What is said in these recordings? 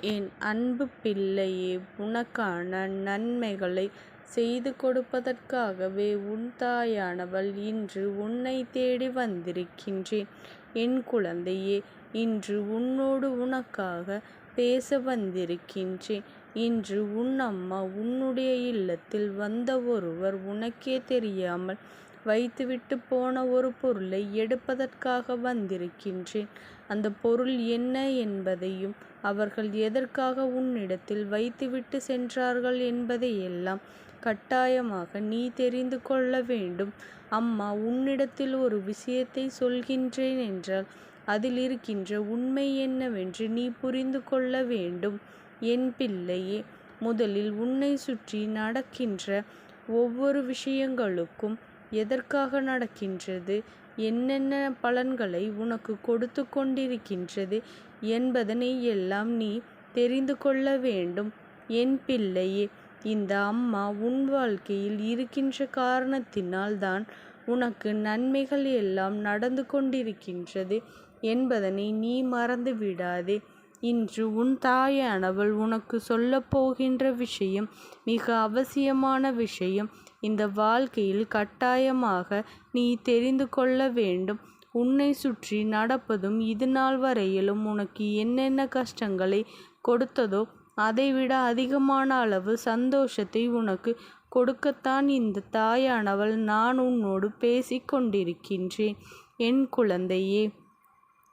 என் அன்பு பிள்ளையே உனக்கான நன்மைகளை செய்து கொடுப்பதற்காகவே உன் தாயானவள் இன்று உன்னை தேடி வந்திருக்கின்றேன். என் குழந்தையே இன்று உன்னோடு உனக்காக பேச வந்திருக்கின்றேன். இன்று உன் அம்மா உன்னுடைய இல்லத்தில் வந்த ஒருவர் உனக்கே தெரியாமல் வைத்துவிட்டு போன ஒரு பொருளை எடுப்பதற்காக வந்திருக்கின்றேன். அந்த பொருள் என்ன என்பதையும் அவர்கள் எதற்காக உன்னிடத்தில் வைத்துவிட்டு சென்றார்கள் என்பதையெல்லாம் கட்டாயமாக நீ தெரிந்து கொள்ள வேண்டும். அம்மா உன்னிடத்தில் ஒரு விஷயத்தை சொல்கின்றேன் என்றால் அதில் இருக்கின்ற உண்மை என்னவென்று நீ புரிந்து கொள்ள வேண்டும். என் பிள்ளையே முதலில் உன்னை சுற்றி நடக்கின்ற ஒவ்வொரு விஷயங்களுக்கும் எதற்காக நடக்கின்றது என்னென்ன பலன்களை உனக்கு கொடுத்து கொண்டிருக்கின்றது என்பதனை எல்லாம் நீ தெரிந்து கொள்ள வேண்டும். என் பிள்ளையே இந்த அம்மா உன் வாழ்க்கையில் இருக்கின்ற காரணத்தினால் தான் உனக்கு நன்மைகள் எல்லாம் நடந்து கொண்டிருக்கின்றது என்பதனை நீ மறந்து விடாதே. இன்று உன் தாயானவள் உனக்கு சொல்லப்போகின்ற விஷயம் மிக அவசியமான விஷயம். இந்த வாழ்க்கையில் கட்டாயமாக நீ தெரிந்து கொள்ள வேண்டும். உன்னை சுற்றி நடப்பதும் இதுநாள் வரையிலும் உனக்கு என்னென்ன கஷ்டங்களை கொடுத்ததோ அதைவிட அதிகமான அளவு சந்தோஷத்தை உனக்கு கொடுக்கத்தான் இந்த தாயானவள் நான் உன்னோடு பேசிக்கொண்டிருக்கின்றேன் என் குழந்தையே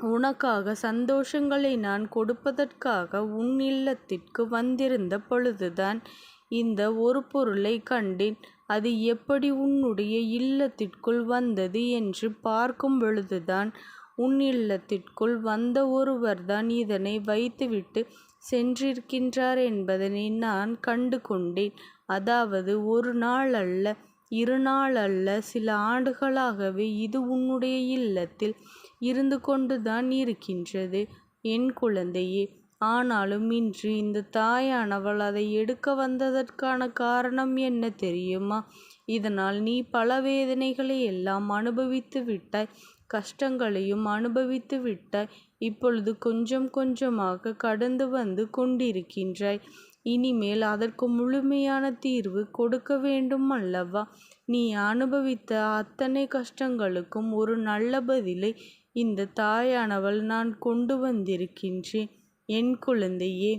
உனக்காக சந்தோஷங்களை நான் கொடுப்பதற்காக உன் இல்லத்திற்கு வந்திருந்த பொழுதுதான் இந்த ஒரு பொருளை கண்டேன். அது எப்படி உன்னுடைய இல்லத்திற்குள் வந்தது என்று பார்க்கும் பொழுதுதான் உன் இல்லத்திற்குள் வந்த ஒருவர்தான் இதனை வைத்துவிட்டு சென்றிருக்கின்றார் என்பதனை நான் கண்டு கொண்டேன். அதாவது ஒரு நாள் அல்ல இரு நாள் அல்ல சில ஆண்டுகளாகவே இது உன்னுடைய இல்லத்தில் இருந்து கொண்டுதான் இருக்கின்றது என் குழந்தையே. ஆனாலும் இன்று இந்த தாயானவள் அதை எடுக்க வந்ததற்கான காரணம் என்ன தெரியுமா? இதனால் நீ பல வேதனைகளை எல்லாம் அனுபவித்து விட்டாய் கஷ்டங்களையும் அனுபவித்து விட்டாய். இப்பொழுது கொஞ்சம் கொஞ்சமாக கடந்து வந்து கொண்டிருக்கின்றாய். இனிமேல் அதற்கு முழுமையான தீர்வு கொடுக்க வேண்டும் அல்லவா? நீ அனுபவித்த அத்தனை கஷ்டங்களுக்கும் ஒரு நல்ல பதிலை இந்த தாயானவள் நான் கொண்டு வந்திருக்கின்றேன். என் குழந்தையே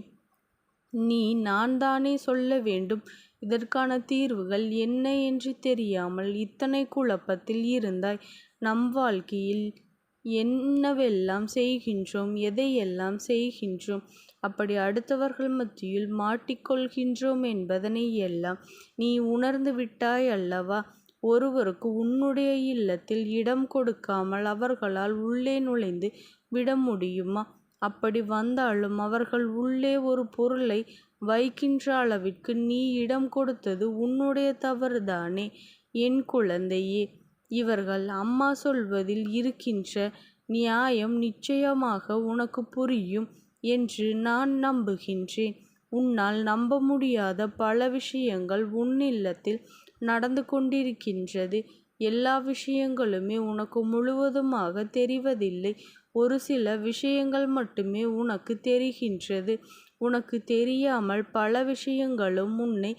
நீ நான் தானே சொல்ல வேண்டும். இதற்கான தீர்வுகள் என்ன என்று தெரியாமல் இத்தனை குழப்பத்தில் இருந்தாய். நம் வாழ்க்கையில் என்னவெல்லாம் செய்கின்றோம் எதையெல்லாம் செய்கின்றோம் அப்படி அடுத்தவர்கள் மத்தியில் மாட்டிக்கொள்கின்றோம் என்பதனை எல்லாம் நீ உணர்ந்து விட்டாய் அல்லவா? ஒருவருக்கு உன்னுடைய இல்லத்தில் இடம் கொடுக்காமல் அவர்களால் உள்ளே நுழைந்து விட முடியுமா? அப்படி வந்தாலும் அவர்கள் உள்ளே ஒரு பொருளை வைக்கின்ற அளவிற்கு நீ இடம் கொடுத்தது உன்னுடைய தவறுதானே. என் குழந்தையே இவர்கள் அம்மா சொல்வதில் இருக்கின்ற நியாயம் நிச்சயமாக உனக்கு புரியும் என்று நான் நம்புகின்றேன். உன்னால் நம்ப முடியாத பல விஷயங்கள் உன் இல்லத்தில் நடந்து கொண்டிருக்கின்றது. எல்லா விஷயங்களுமே உனக்கு முழுவதுமாக தெரிவதில்லை. ஒரு சில விஷயங்கள் மட்டுமே உனக்கு தெரிகின்றது. உனக்கு தெரியாமல் பல விஷயங்களும் உன்னை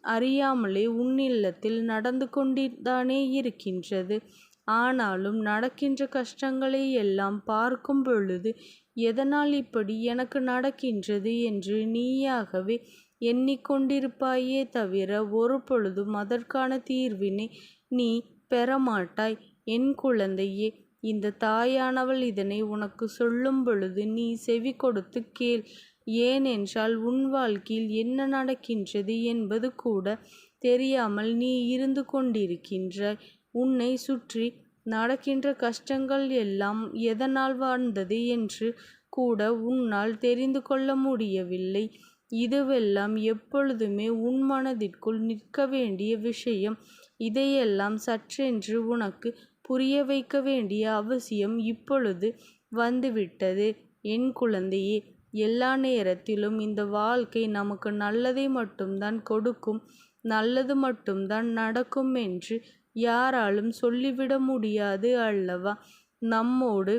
அறியாமலே உன்னில்லத்தில் நடந்து கொண்டுதானே இருக்கின்றது. ஆனாலும் நடக்கின்ற கஷ்டங்களை எல்லாம் பார்க்கும் பொழுது எதனால் இப்படி எனக்கு நடக்கின்றது என்று நீயாகவே எண்ணிக்கொண்டிருப்பாயே கொண்டிருப்பாயே தவிர ஒருபொழுதும் அதற்கான தீர்வினை நீ பெறமாட்டாய். என் குழந்தையே இந்த தாயானவள் இதனை உனக்கு சொல்லும் பொழுது நீ செவி கொடுத்து கேள். ஏனென்றால் உன் வாழ்க்கையில் என்ன நடக்கின்றது என்பது கூட தெரியாமல் நீ இருந்து கொண்டிருக்கின்ற உன்னை சுற்றி நடக்கின்ற கஷ்டங்கள் எல்லாம் எதனால் வாழ்ந்தது என்று கூட உன்னால் தெரிந்து கொள்ள முடியவில்லை. இதுவெல்லாம் எப்பொழுதுமே உன் மனதிற்குள் நிற்க வேண்டிய விஷயம். இதையெல்லாம் சற்றென்று உனக்கு புரிய வைக்க வேண்டிய அவசியம் இப்பொழுது வந்துவிட்டது. என் குழந்தையே எல்லா நேரத்திலும் இந்த வாழ்க்கை நமக்கு நல்லதை மட்டும்தான் கொடுக்கும் நல்லது மட்டும்தான் நடக்கும் என்று யாராலும் சொல்லிவிட முடியாது அல்லவா? நம்மோடு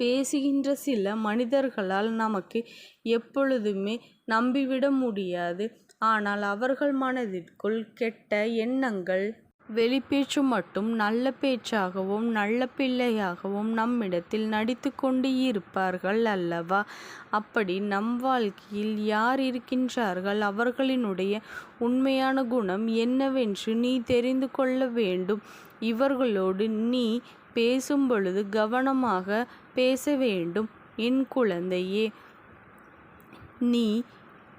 பேசுகின்ற சில மனிதர்களால் நமக்கு எப்பொழுதுமே நம்பிவிட முடியாது. ஆனால் அவர்கள் மனதிற்குள் கெட்ட எண்ணங்கள் வெளிப்பேச்சு மட்டும் நல்ல பேச்சாகவும் நல்ல பிள்ளையாகவும் நம்மிடத்தில் நடித்து கொண்டு இருப்பார்கள் அல்லவா? அப்படி நம் வாழ்க்கையில் யார் இருக்கின்றார்கள் அவர்களினுடைய உண்மையான குணம் என்னவென்று நீ தெரிந்து கொள்ள வேண்டும். இவர்களோடு நீ பேசும்பொழுது கவனமாக பேச வேண்டும். என் குழந்தையே நீ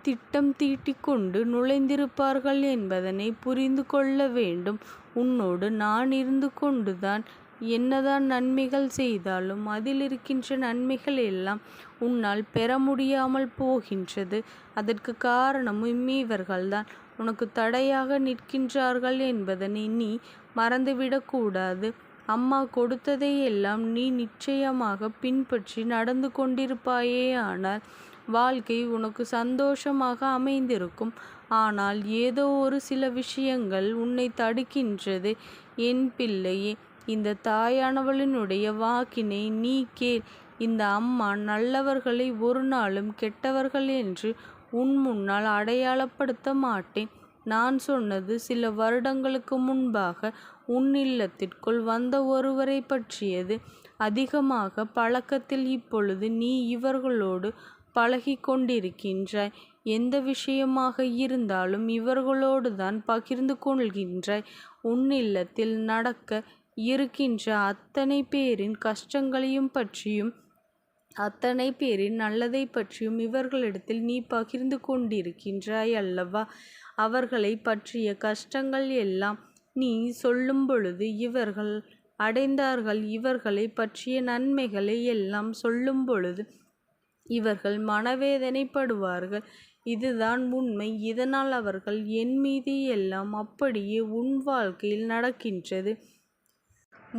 திட்டம் தீட்டிக்கொண்டு நுழைந்திருப்பார்கள் என்பதனை புரிந்து கொள்ள வேண்டும். உன்னோடு நான் இருந்து கொண்டுதான் என்னதான் நன்மைகள் செய்தாலும் அதில் இருக்கின்ற நன்மைகள் எல்லாம் உன்னால் பெற முடியாமல் போகின்றது. அதற்கு காரணமும் இவர்கள்தான் உனக்கு தடையாக நிற்கின்றார்கள் என்பதனை நீ மறந்துவிடக்கூடாது அம்மா கொடுத்ததையெல்லாம் நீ நிச்சயமாக பின்பற்றி நடந்து கொண்டிருப்பாயே ஆனால் வாழ்க்கை உனக்கு சந்தோஷமாக அமைந்திருக்கும். ஆனால் ஏதோ ஒரு சில விஷயங்கள் உன்னை தடுக்கின்றது. என் பிள்ளையே இந்த தாயானவளினுடைய வாக்கினை நீ கேள். இந்த அம்மா நல்லவர்களை ஒரு நாளும் கெட்டவர்கள் என்று உன் முன்னால் அடையாளப்படுத்த மாட்டேன். நான் சொன்னது சில வருடங்களுக்கு முன்பாக உன் இல்லத்திற்குள் வந்த ஒருவரை பற்றியது. அதிகமாக பழக்கத்தில் இப்பொழுது நீ இவர்களோடு பழகி கொண்டிருக்கின்றாய். எந்த விஷயமாக இருந்தாலும் இவர்களோடு தான் பகிர்ந்து கொள்கின்றாய். உன் இல்லத்தில் நடக்க இருக்கின்ற அத்தனை பேரின் கஷ்டங்களையும் பற்றியும் அத்தனை பேரின் நல்லதைப் பற்றியும் இவர்களிடத்தில் நீ பகிர்ந்து கொண்டிருக்கின்றாய் அல்லவா? அவர்களை பற்றிய கஷ்டங்கள் எல்லாம் நீ சொல்லும்பொழுது இவர்கள் அடைந்தார்கள் இவர்களை பற்றிய நன்மைகளை எல்லாம் சொல்லும் பொழுது இவர்கள் மனவேதனைப்படுவார்கள். இதுதான் உண்மை. இதனால் அவர்கள் என் மீது எல்லாம் அப்படியே உன் வாழ்க்கையில் நடக்கின்றது.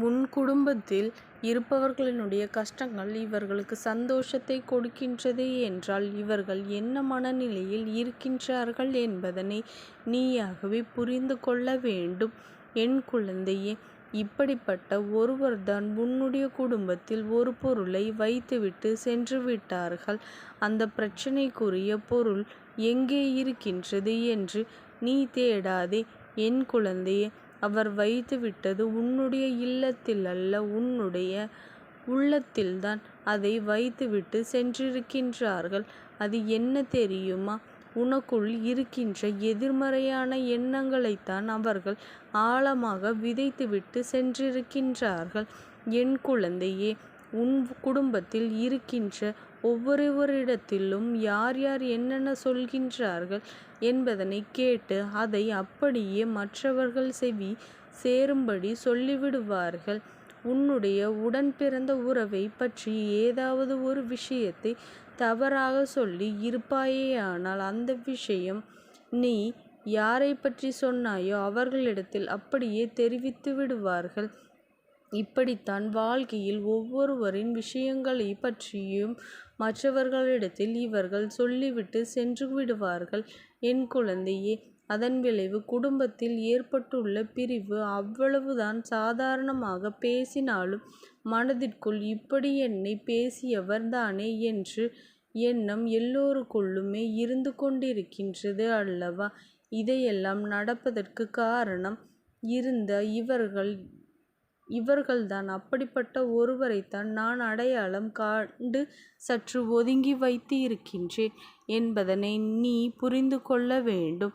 உன் குடும்பத்தில் இருப்பவர்களினுடைய கஷ்டங்கள் இவர்களுக்கு சந்தோஷத்தை கொடுக்கின்றது என்றால் இவர்கள் என்ன மனநிலையில் இருக்கின்றார்கள் என்பதனை நீயாகவே புரிந்து கொள்ள வேண்டும். என் குழந்தையே இப்படிப்பட்ட ஒருவர்தான் உன்னுடைய குடும்பத்தில் ஒரு பொருளை வைத்துவிட்டு சென்று விட்டார்கள் அந்த பிரச்சனைக்குரிய பொருள் எங்கே இருக்கின்றது என்று நீ தேடாதே என் குழந்தையே. அவர் வைத்துவிட்டது உன்னுடைய இல்லத்தில் அல்ல உன்னுடைய உள்ளத்தில்தான் அதை வைத்துவிட்டு சென்றிருக்கின்றார்கள். அது என்ன தெரியுமா? உனக்குள் இருக்கின்ற எதிர்மறையான எண்ணங்களைத்தான் அவர்கள் ஆழமாக விதைத்துவிட்டு சென்றிருக்கின்றார்கள். என் குழந்தையே உன் குடும்பத்தில் இருக்கின்ற ஒவ்வொருவரிடத்திலும் யார் யார் என்னென்ன சொல்கின்றார்கள் என்பதனை கேட்டு அதை அப்படியே மற்றவர்கள் செவி சேரும்படி சொல்லிவிடுவார்கள். உன்னுடைய உடன் பிறந்த உறவைப் பற்றி ஏதாவது ஒரு விஷயத்தை தவறாக சொல்லி இருப்பாயேயானால் அந்த விஷயம் நீ யாரை பற்றி சொன்னாயோ அவர்களிடத்தில் அப்படியே தெரிவித்து விடுவார்கள். இப்படித்தான் வாழ்க்கையில் ஒவ்வொருவரின் விஷயங்களை பற்றியும் மற்றவர்களிடத்தில் இவர்கள் சொல்லிவிட்டு சென்று விடுவார்கள் என் குழந்தையே அதன் விளைவு குடும்பத்தில் ஏற்பட்டுள்ள பிரிவு. அவ்வளவுதான் சாதாரணமாக பேசினாலும் மனதிற்குள் இப்படி என்னை பேசியவர் தானே என்று எண்ணம் எல்லோருக்குள்ளுமே இருந்து கொண்டிருக்கின்றது அல்லவா? இதையெல்லாம் நடப்பதற்குக் காரணம் இருந்த இவர்கள் இவர்கள்தான். அப்படிப்பட்ட ஒருவரைத்தான் நான் அடையாளம் கண்டு சற்று ஒதுங்கி வைத்து இருக்கின்றேன் என்பதனை நீ புரிந்து கொள்ள வேண்டும்.